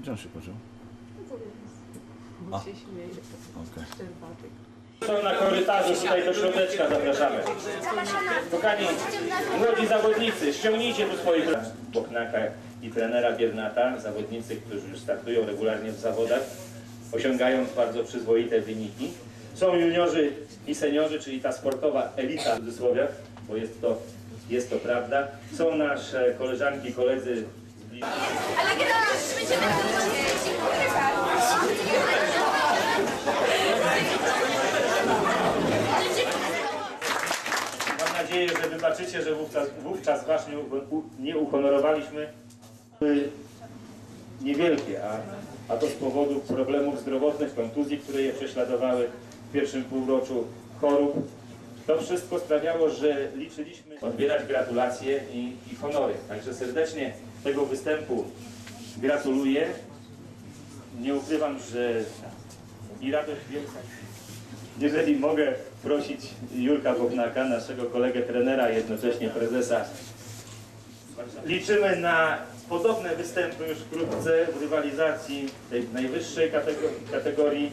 Gdzie on się podział? Bo się śmieje. Szczerbatek. Są na korytarzu, tutaj do środeczka zapraszamy. Kochani, młodzi zawodnicy, ściągnijcie tu swoich Boknaka i trenera Biernata, zawodnicy, którzy już startują regularnie w zawodach, osiągają bardzo przyzwoite wyniki. Są juniorzy i seniorzy, czyli ta sportowa elita w cudzysłowiach, bo jest to, jest to prawda. Są nasze koleżanki, koledzy z bliska. Ale generalnie będziemy Mam nadzieję, że wybaczycie, że wówczas, wówczas was nie, uhonorowaliśmy. Były Niewielkie, a, a to z powodu problemów zdrowotnych, kontuzji, które je prześladowały w pierwszym półroczu chorób. To wszystko sprawiało, że liczyliśmy odbierać gratulacje i, i honory. Także serdecznie tego występu gratuluję. Nie ukrywam, że i radość wielka. Jeżeli mogę prosić Jurka Bochnaka, naszego kolegę trenera, jednocześnie prezesa. Liczymy na podobne występy już wkrótce w rywalizacji tej najwyższej kategorii.